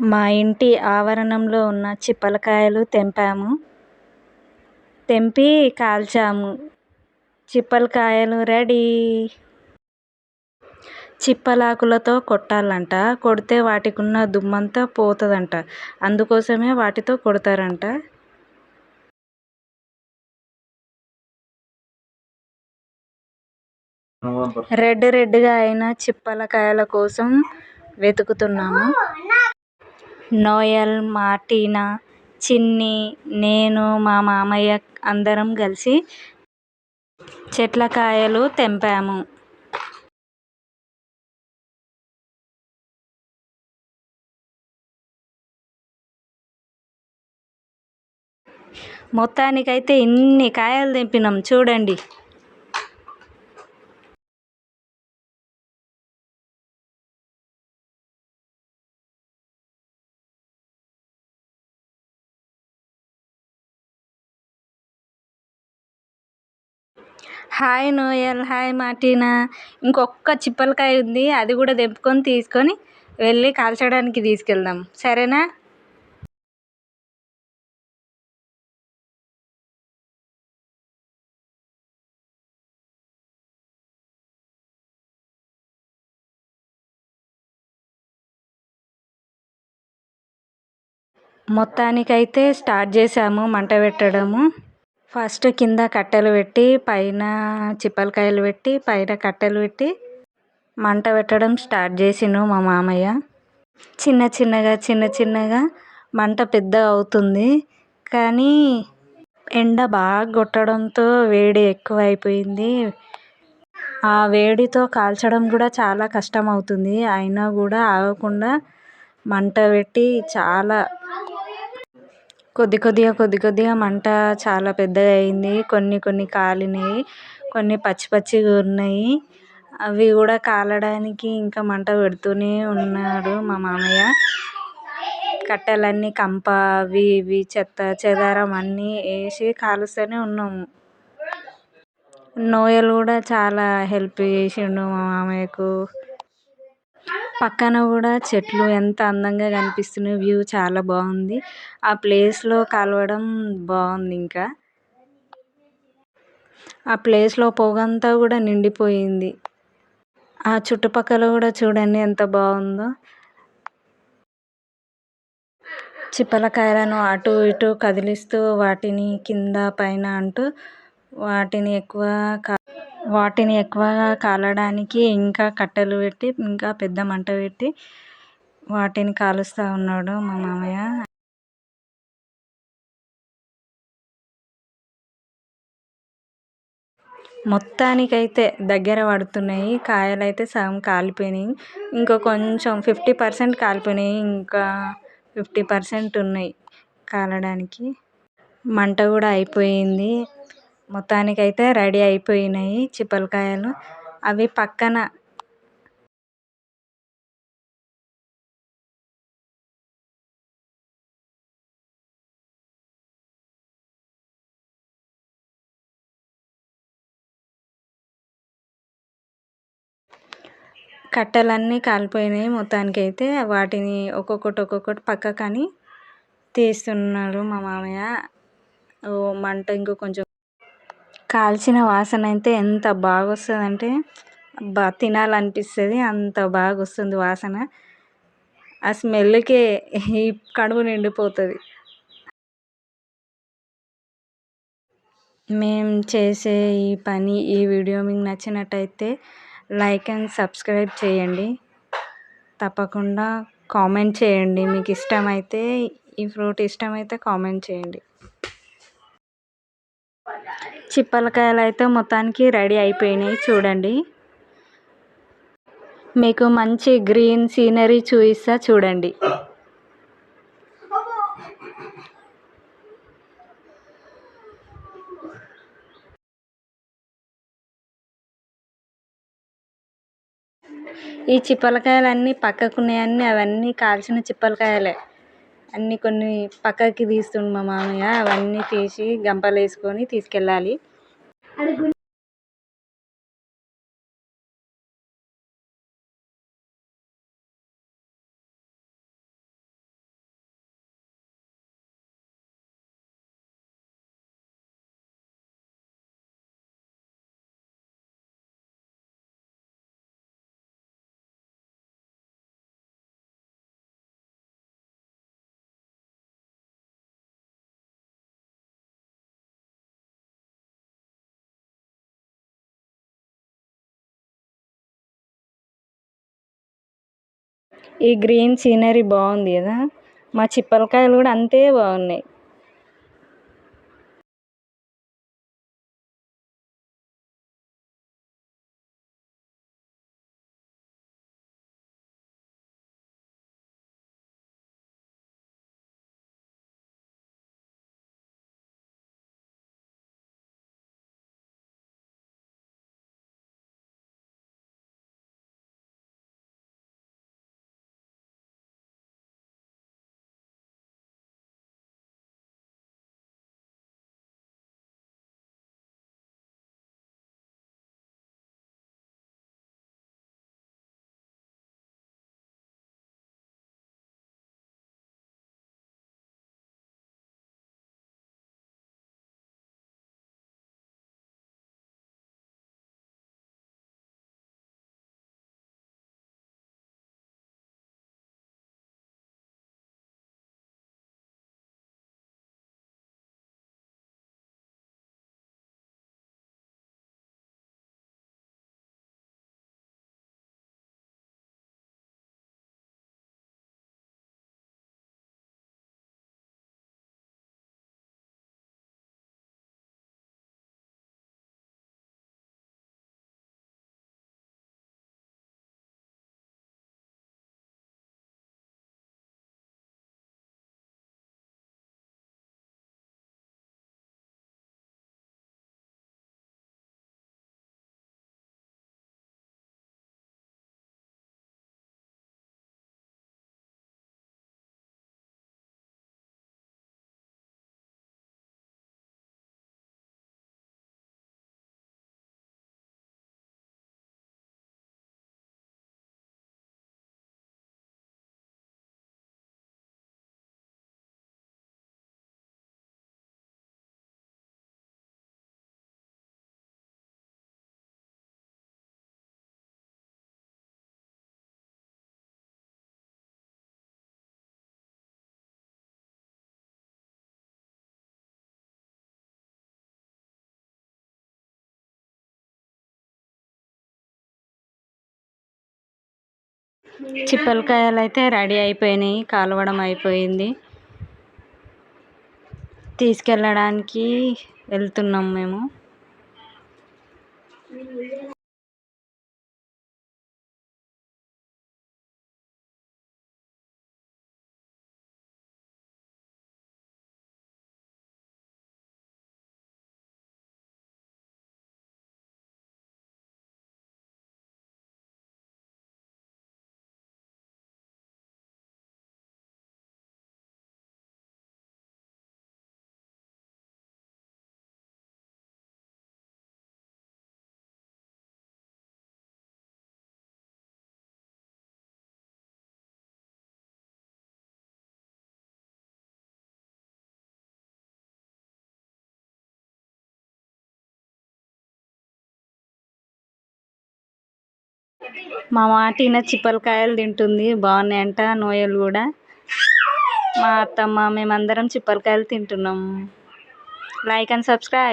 మా ఇంటి ఆవరణంలో ఉన్న చిప్పలకాయలు తెంపాము. తెంపి కాల్చాము. చిప్పలకాయలు రెడీ. చిప్పలాకులతో కొట్టాలంట. కొడితే వాటికి ఉన్న దుమ్మంతా పోతుందంట. అందుకోసమే వాటితో కొడతారంట. రెడ్ రెడ్గా అయిన చిప్పలకాయల కోసం వెతుకుతున్నాము. నోయల్ మార్టీనా చిన్ని నేను మా మామయ్య అందరం కలిసి చెట్ల కాయలు తెంపాము. మొత్తానికైతే ఇన్ని కాయలు తెంపినాం. చూడండి. హాయ్ నోయల్ హాయ్ మాటీనా ఇంకొక చిప్పలకాయ ఉంది అది కూడా తెంపుకొని తీసుకొని వెళ్ళి కాల్చడానికి తీసుకెళ్దాం. సరేనా? మొత్తానికైతే స్టార్ట్ చేసాము మంట పెట్టడము. ఫస్ట్ కింద కట్టెలు పెట్టి పైన చిప్పలకాయలు పెట్టి పైన కట్టెలు పెట్టి మంట పెట్టడం స్టార్ట్ చేసిండు మా మామయ్య. చిన్న చిన్నగా చిన్న చిన్నగా మంట పెద్దగా అవుతుంది. కానీ ఎండ బాగా కొట్టడంతో వేడి ఎక్కువ అయిపోయింది ఆ వేడితో కాల్చడం కూడా చాలా కష్టం అవుతుంది అయినా కూడా ఆగకుండా మంట పెట్టి చాలా కొద్ది కొద్దిగా కొద్ది కొద్దిగా మంట చాలా పెద్దగా అయింది. కొన్ని కొన్ని కాలినాయి కొన్ని పచ్చి పచ్చిగా ఉన్నాయి. అవి కూడా కాలడానికి ఇంకా మంట పెడుతూనే ఉన్నాడు మా మామయ్య. కట్టెలన్నీ కంప అవి ఇవి చెత్త చెదారం అన్నీ వేసి కాలుస్తూనే ఉన్నాము. నోయలు కూడా చాలా హెల్ప్ చేసిండు మా మామయ్యకు. పక్కన కూడా చెట్లు ఎంత అందంగా కనిపిస్తున్నాయి వ్యూ చాలా బాగుంది. ఆ ప్లేస్లో కలవడం బాగుంది ఇంకా. ఆ ప్లేస్లో పొగంతా కూడా నిండిపోయింది. ఆ చుట్టుపక్కల కూడా చూడండి ఎంత బాగుందో. చిప్పలకాయలను అటు ఇటు కదిలిస్తూ వాటిని కింద పైన అంటూ వాటిని ఎక్కువ వాటిని ఎక్కువగా కాలడానికి ఇంకా కట్టెలు పెట్టి ఇంకా పెద్ద మంట పెట్టి వాటిని కాలుస్తూ ఉన్నాడు మా మామయ్య. మొత్తానికైతే దగ్గర పడుతున్నాయి. కాయలు అయితే సగం కాలిపోయినాయి. ఇంకా కొంచెం ఫిఫ్టీ పర్సెంట్ కాలిపోయినాయి. ఇంకా ఫిఫ్టీ పర్సెంట్ ఉన్నాయి కాలడానికి. మంట కూడా అయిపోయింది. మొత్తానికైతే రెడీ అయిపోయినాయి చిప్పలకాయలు. అవి పక్కన కట్టెలన్నీ కాలిపోయినాయి మొత్తానికి అయితే వాటిని ఒక్కొక్కటి ఒక్కొక్కటి పక్కకని తీస్తున్నారు మా మామయ్య. ఓ మంట ఇంకో కొంచెం కాల్చిన వాసన అయితే ఎంత బాగా వస్తుంది అంటే బా తినాలనిపిస్తుంది అంత బాగా వస్తుంది వాసన. ఆ స్మెల్కే ఈ కడుపు నిండిపోతుంది. మేము చేసే ఈ పని ఈ వీడియో మీకు నచ్చినట్టయితే లైక్ అండ్ సబ్స్క్రైబ్ చేయండి. తప్పకుండా కామెంట్ చేయండి. మీకు ఇష్టమైతే ఈ ఫ్రూట్ ఇష్టమైతే కామెంట్ చేయండి. చిప్పలకాయలు అయితే మొత్తానికి రెడీ అయిపోయినాయి చూడండి. మీకు మంచి గ్రీన్ సీనరీ చూపిస్తా చూడండి. ఈ చిప్పలకాయలు అన్నీ పక్కకున్నాయన్నీ అవన్నీ కాల్చిన చిప్పలకాయలే. అన్నీ కొన్ని పక్కకి తీస్తుండు మా మామయ్య అవన్నీ తీసి గంపలు వేసుకొని తీసుకెళ్ళాలి. ఈ గ్రీన్ సీనరీ బాగుంది కదా? మా చిప్పలకాయలు కూడా అంతే బాగున్నాయి. చిప్పలకాయలు అయితే రెడీ అయిపోయినాయి కాలవడం అయిపోయింది. తీసుకెళ్ళడానికి వెళ్తున్నాం మేము. మా మాటిన చిప్పలకాయలు తింటుంది. బాగున్నాయంట నోయలు కూడా. మా అత్తమ్మ మేమందరం చిప్పలకాయలు తింటున్నాం. Like and subscribe